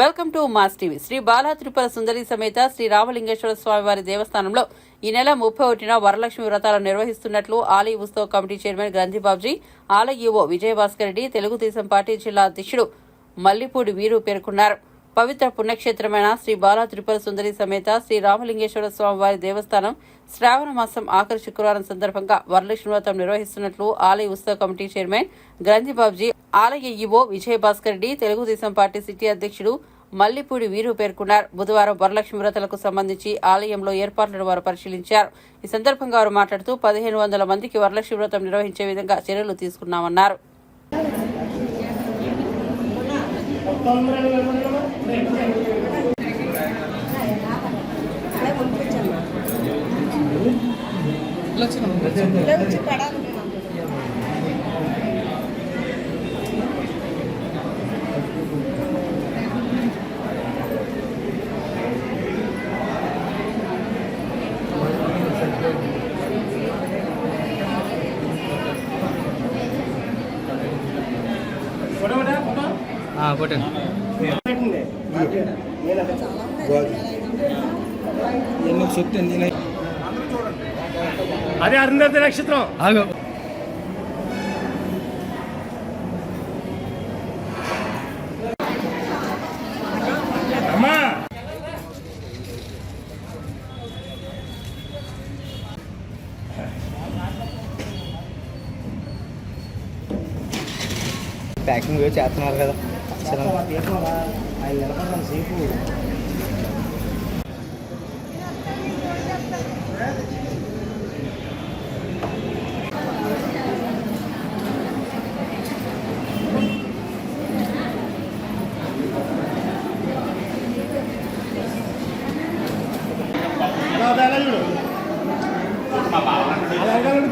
Welcome to mass TV. Sri Bala Tripura Sundari సమేత శ్రీ రామలింగేశ్వర స్వామి వారి దేవస్థానంలో ఈ నెల ముప్పై ఒకటిన వరలక్ష్మి వ్రతాలు నిర్వహిస్తున్నట్లు ఆలయ ఉత్సవ కమిటీ చైర్మన్ గ్రంథిబాబ్జీ ఆలయ ఈవో విజయభాస్కర్ రెడ్డి తెలుగుదేశం పార్టీ జిల్లా అధ్యక్షుడు మల్లిపూడి వీరు పేర్కొన్నారు. పవిత్ర పుణ్యక్షేత్రమైన శ్రీ బాలా త్రిపుర సుందరి సమేత శ్రీ రామలింగేశ్వర స్వామి వారి దేవస్థానం శ్రావణ మాసం ఆఖరి శుక్రవారం సందర్భంగా వరలక్ష్మి వ్రతం నిర్వహిస్తున్నట్లు ఆలయ ఉత్సవ కమిటీ చైర్మన్ గ్రంథి బాబ్జీ ఆలయ EO Vijayabhaskar Reddy Telugu Desam party city అధ్యక్షుడు మల్లిపూడి వీరు పేర్కొన్నారు. బుధవారం వరలక్ష్మి వ్రతలకు సంబంధించి ఆలయంలో ఏర్పాట్లను వారు పరిశీలించారు. ఈ సందర్భంగా వారు మాట్లాడుతూ పదిహేను వందల మందికి వరలక్ష్మి వ్రతం నిర్వహించే విధంగా చర్యలు తీసుకున్నామన్నారు. కొట్టండి ఎన్నో చెప్తే నేను అదే అరుంధతి నక్షత్రం. ఆగు. అమ్మా. ప్యాకింగ్ చేస్తున్నారు కదా. అసలు అలా అలా చూడు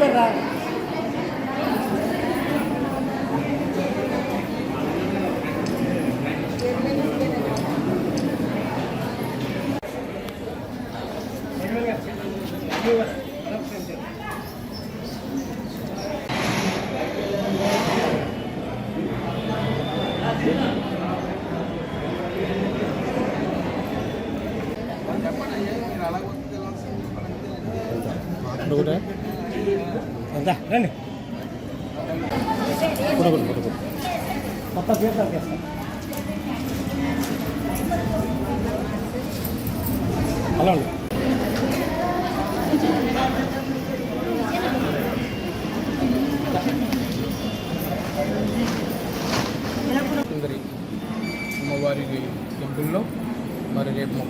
అలా ఎలా ఉంటారా అంతా రండి కొత్త పేరు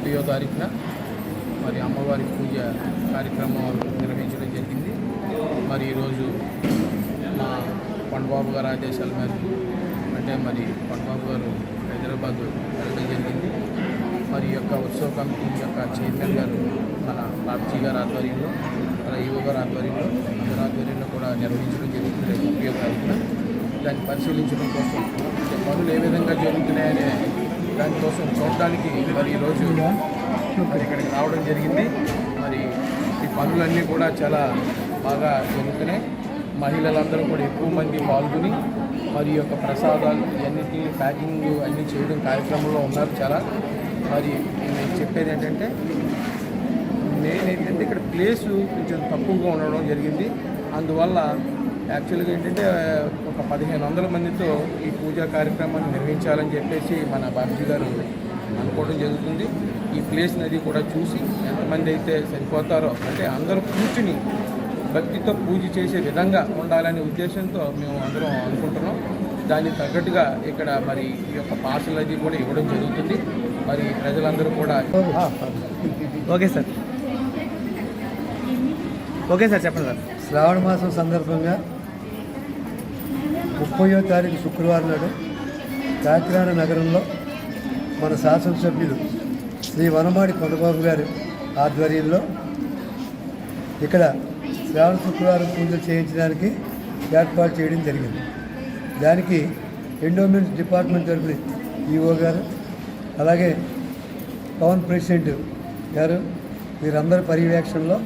ఒకటో తారీఖున మరి అమ్మవారి పూజ కార్యక్రమాలు నిర్వహించడం జరిగింది. మరి ఈరోజు మా పండుబాబు గారి ఆదేశాల మేరకు అంటే మరి పండుబాబు గారు హైదరాబాద్ వెళ్ళడం జరిగింది. మరి యొక్క ఉత్సవ కమిటీ యొక్క చైర్మన్ గారు మన బాబ్జీ గారి ఆధ్వర్యంలో మన ఈవో గారి ఆధ్వర్యంలో అందరి ఆధ్వర్యంలో కూడా నిర్వహించడం జరుగుతుంది రేపు దాన్ని పరిశీలించడం కోసం పనులు ఏ విధంగా జరుగుతున్నాయనే దానికోసం చూడడానికి మరి ఈరోజు మరి ఇక్కడికి రావడం జరిగింది. మరి ఈ పనులన్నీ కూడా చాలా బాగా జరుగుతున్నాయి. మహిళలందరూ కూడా ఎక్కువ మంది పాల్గొని మరి యొక్క ప్రసాదాలు ఇవన్నిటి ప్యాకింగ్ అన్నీ చేయడం కార్యక్రమంలో ఉన్నారు చాలా. మరి నేను చెప్పేది ఏంటంటే నేను ఏంటంటే ఇక్కడ ప్లేసు కొంచెం తక్కువగా ఉండడం జరిగింది. అందువల్ల యాక్చువల్గా ఏంటంటే ఒక పదిహేను వందల మందితో ఈ పూజా కార్యక్రమాన్ని నిర్వహించాలని చెప్పేసి మన బాబ్జీ గారు అనుకోవడం జరుగుతుంది. ఈ ప్లేస్ నది కూడా చూసి ఎంతమంది అయితే సరిపోతారో అంటే అందరూ కూర్చుని భక్తితో పూజ చేసే విధంగా ఉండాలనే ఉద్దేశంతో మేము అందరం అనుకుంటున్నాం. దానికి తగ్గట్టుగా ఇక్కడ మరి ఈ యొక్క పార్సల్ అది కూడా ఇవ్వడం జరుగుతుంది. మరి ప్రజలందరూ కూడా ఓకే సార్. ఓకే సార్ చెప్పండి సార్. శ్రావణ మాసం సందర్భంగా ముప్పయో తారీఖు శుక్రవారం నాడు కాకినాడ నగరంలో మన శాసనసభ్యులు శ్రీ వనమాడి కొండబాబు గారి ఆధ్వర్యంలో ఇక్కడ శ్రావణ శుక్రవారం పూజలు చేయించడానికి ఏర్పాటు చేయడం జరిగింది. దానికి ఎండోమెంట్స్ డిపార్ట్మెంట్ తరఫున ఈఓ గారు అలాగే టౌన్ ప్రెసిడెంట్ గారు వీరందరి పర్యవేక్షణలో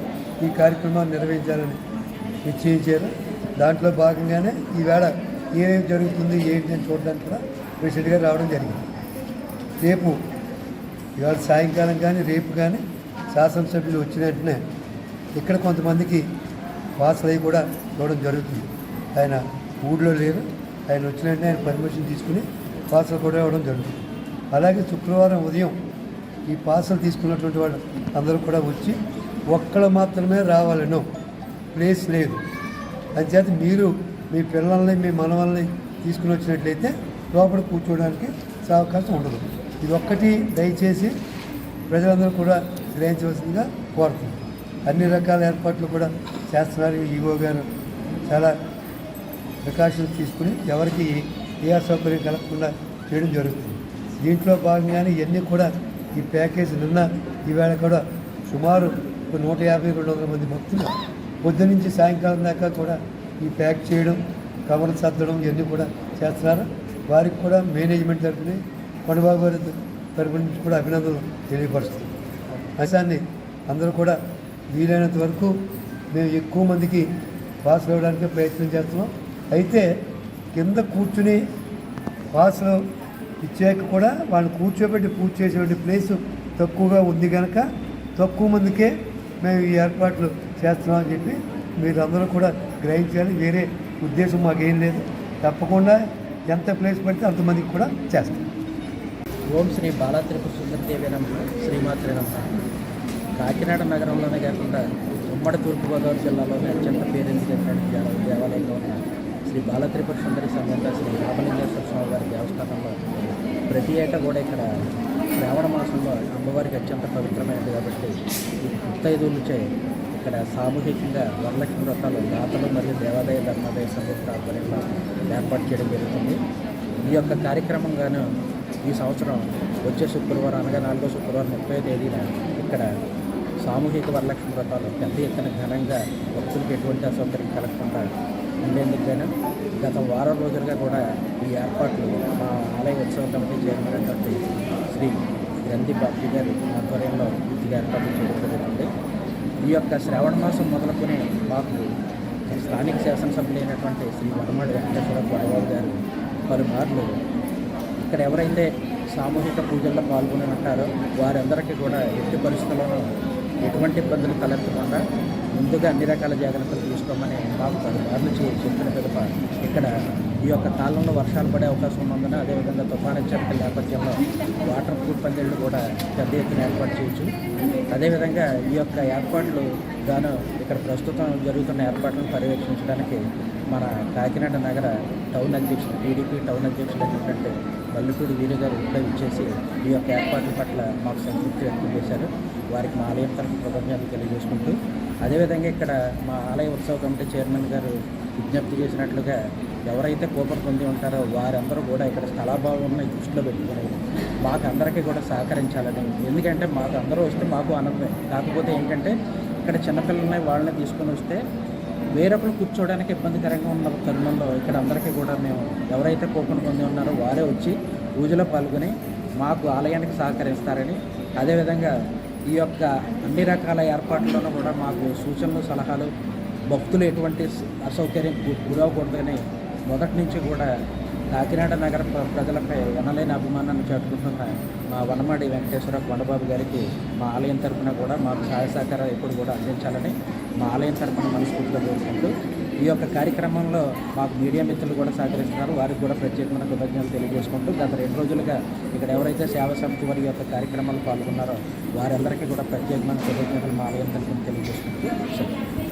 ఈ కార్యక్రమాన్ని నిర్వహించాలని నిశ్చయించారు. దాంట్లో భాగంగానే ఈవేళ ఏమేమి జరుగుతుంది ఏంటి అని చూడడానికి కూడా ప్రెసిడెంట్ గారు రావడం జరిగింది. రేపు ఇవాళ సాయంకాలం కానీ రేపు కానీ శాసనసభ్యులు వచ్చిన వెంటనే ఇక్కడ కొంతమందికి పాసులు కూడా చూడడం జరుగుతుంది. ఆయన ఊళ్ళో లేరు. ఆయన వచ్చిన వెంటనే ఆయన పర్మిషన్ తీసుకుని పాసలు కూడా ఇవ్వడం జరుగుతుంది. అలాగే శుక్రవారం ఉదయం ఈ పాసలు తీసుకున్నటువంటి వాళ్ళు అందరూ కూడా వచ్చి ఒక్కళ్ళు మాత్రమే రావాలను ప్లేస్ లేదు. అంచేత మీరు మీ పిల్లల్ని మీ మనవల్ని తీసుకుని వచ్చినట్లయితే లోపల కూర్చోవడానికి అవకాశం ఉండదు. ఇది ఒక్కటి దయచేసి ప్రజలందరూ కూడా గ్రహించవలసిందిగా కోరుతున్నాం. అన్ని రకాల ఏర్పాట్లు కూడా చేస్తున్నారు ఈవో గారు చాలా ప్రికాషన్స్ తీసుకుని ఎవరికి ఏ అసౌకర్యం కలగకుండా చేయడం జరుగుతుంది. దీంట్లో భాగంగానే ఇవన్నీ కూడా ఈ ప్యాకేజ్ నిన్న ఈవేళ కూడా సుమారు ఒక నూట యాభై రెండు వందల మంది భక్తులు పొద్దు నుంచి సాయంకాలం దాకా కూడా ఈ ప్యాక్ చేయడం కవర్ సర్దడం ఇవన్నీ కూడా చేస్తున్నారు. వారికి కూడా మేనేజ్మెంట్ తరఫున కొండబాబు గారి తరఫు నుంచి కూడా అభినందనలు తెలియపరుస్తుంది అంశాన్ని అందరూ కూడా వీలైనంత వరకు మేము ఎక్కువ మందికి పాస్ అవ్వడానికి ప్రయత్నం చేస్తున్నాం. అయితే కింద కూర్చుని పాసులు ఇచ్చాక కూడా వాళ్ళు కూర్చోబెట్టి పూర్తి చేసేటువంటి ప్లేస్ తక్కువగా ఉంది కనుక తక్కువ మందికే మేము ఈ ఏర్పాట్లు చేస్తున్నామని చెప్పి మీరందరూ కూడా గ్రహించాలి వేరే ఉద్దేశం మాకేం లేదు. తప్పకుండా ఎంత ప్లేస్ పడితే అంతమందికి కూడా చేస్తాం. ఓం శ్రీ బాలా త్రిపుర సుందరదేవి నమ్మ శ్రీమాత్రి నమ్మ కాకినాడ నగరంలోనే కాకుండా ఉమ్మడి తూర్పుగోదావరి జిల్లాలోనే అత్యంత పేరెందుకెత్తినటువంటి దేవ- దేవాలయంగా ఉన్న శ్రీ బాలత్రిపుర సుందరి సమేత శ్రీ రామలింగేశ్వర స్వామి వారి దేవస్థానంలో ప్రతి ఏటా కూడా ఇక్కడ శ్రావణ మాసంలో అమ్మవారికి అత్యంత పవిత్రమైనది కాబట్టి ఈ ముత్తైదువులచే ఇక్కడ సామూహికంగా వరలక్ష్మి వ్రతాలు దాతలు మరియు దేవాదాయ ధర్మాదాయ సంయుక్త ఆధ్వర్యంలో ఏర్పాటు చేయడం జరుగుతుంది. ఈ యొక్క కార్యక్రమంగాను ఈ సంవత్సరం వచ్చే శుక్రవారం అనగా నాలుగో శుక్రవారం ముప్పై తేదీన ఇక్కడ సామూహిక వరలక్ష్మి వ్రతాలు పెద్ద ఎత్తున ఘనంగా భక్తులకు ఎటువంటి అసౌకర్యం కలగకుండా ఉండేందుకు గాను గత వారం రోజులుగా కూడా ఈ ఏర్పాట్లు మా ఆలయ ఉత్సవ కమిటీ చైర్మన్ శ్రీ గ్రంథి బాబు గారి ఆధ్వర్యంలో పూర్తిగా ఏర్పాటు చేయడం ఈ యొక్క శ్రావణ మాసం మొదలుకునే మాకు స్థానిక శాసనసభ్యులైనటువంటి శ్రీ వనమాడి వెంకటేశ్వర గొడవబాబు గారు పలుమార్లు ఇక్కడ ఎవరైతే సామూహిక పూజల్లో పాల్గొని ఉంటారో వారందరికీ కూడా ఎట్టి పరిస్థితుల్లోనూ ఎటువంటి ఇబ్బందులు తలెత్తకుండా ముందుగా అన్ని రకాల జాగ్రత్తలు తీసుకోమని మాకు పలుమార్లు చెప్పిన పిదప ఇక్కడ ఈ యొక్క కాలంలో వర్షాలు పడే అవకాశం ఉన్నందున అదేవిధంగా తుఫాన్ హెచ్చరికల నేపథ్యంలో వాటర్ ప్రూఫ్ పందిళ్ళు కూడా పెద్ద ఎత్తున ఏర్పాటు చేయొచ్చు. అదేవిధంగా ఈ యొక్క ఏర్పాట్లు గాను ఇక్కడ ప్రస్తుతం జరుగుతున్న ఏర్పాట్లను పర్యవేక్షించడానికి మన కాకినాడ నగర టౌన్ అధ్యక్షుడు టీడీపీ టౌన్ అధ్యక్షుడు అయినటువంటి మల్లిపూడి వీరు గారు ఇప్పుడే ఇచ్చేసి ఈ యొక్క ఏర్పాట్ల పట్ల మాకు సంతృప్తి వ్యక్తం చేశారు. వారికి మా ఆలయం తరఫు కృతజ్ఞతలు తెలియజేసుకుంటూ అదేవిధంగా ఇక్కడ మా ఆలయ ఉత్సవ కమిటీ చైర్మన్ గారు విజ్ఞప్తి చేసినట్లుగా ఎవరైతే కూపర్ పొంది ఉంటారో వారందరూ కూడా ఇక్కడ స్థలాభావం దృష్టిలో పెట్టుకుని మాకు అందరికీ కూడా సహకరించాలని. ఎందుకంటే మాకు అందరూ వస్తే మాకు ఆనందమే. కాకపోతే ఏంటంటే ఇక్కడ చిన్నపిల్లల్ని వాళ్ళని తీసుకొని వస్తే వేరొకరు కూర్చోవడానికి ఇబ్బందికరంగా ఉన్న తరుణంలో ఇక్కడ అందరికీ కూడా మేము ఎవరైతే కూపన్ పొంది ఉన్నారో వారే వచ్చి పూజలో పాల్గొని మాకు ఆలయానికి సహకరిస్తారని. అదేవిధంగా ఈ యొక్క అన్ని రకాల ఏర్పాట్లను కూడా మాకు సూచనలు సలహాలు భక్తులు ఎటువంటి అసౌకర్యం గురవకూడదని మొదటి నుంచి కూడా కాకినాడ నగర ప్రజలపై ఎనలేని అభిమానాన్ని చాటుకుంటున్న మా వనమాడి వెంకటేశ్వర కొండబాబు గారికి మా ఆలయం తరపున కూడా మాకు సహాయ సహకారాలు ఎప్పుడు కూడా అందించాలని మా ఆలయం తరపున మనస్ఫూర్తిగా కోరుకుంటూ ఈ యొక్క కార్యక్రమంలో మాకు మీడియా మిత్రులు కూడా సహకరిస్తున్నారు. వారికి కూడా ప్రత్యేకమైన కృతజ్ఞతలు తెలియజేసుకుంటూ గత రెండు రోజులుగా ఇక్కడ ఎవరైతే సేవా సమితి వారి యొక్క కార్యక్రమాలు పాల్గొన్నారో వారందరికీ కూడా ప్రత్యేకమైన కృతజ్ఞతలు మా ఆలయం తరపున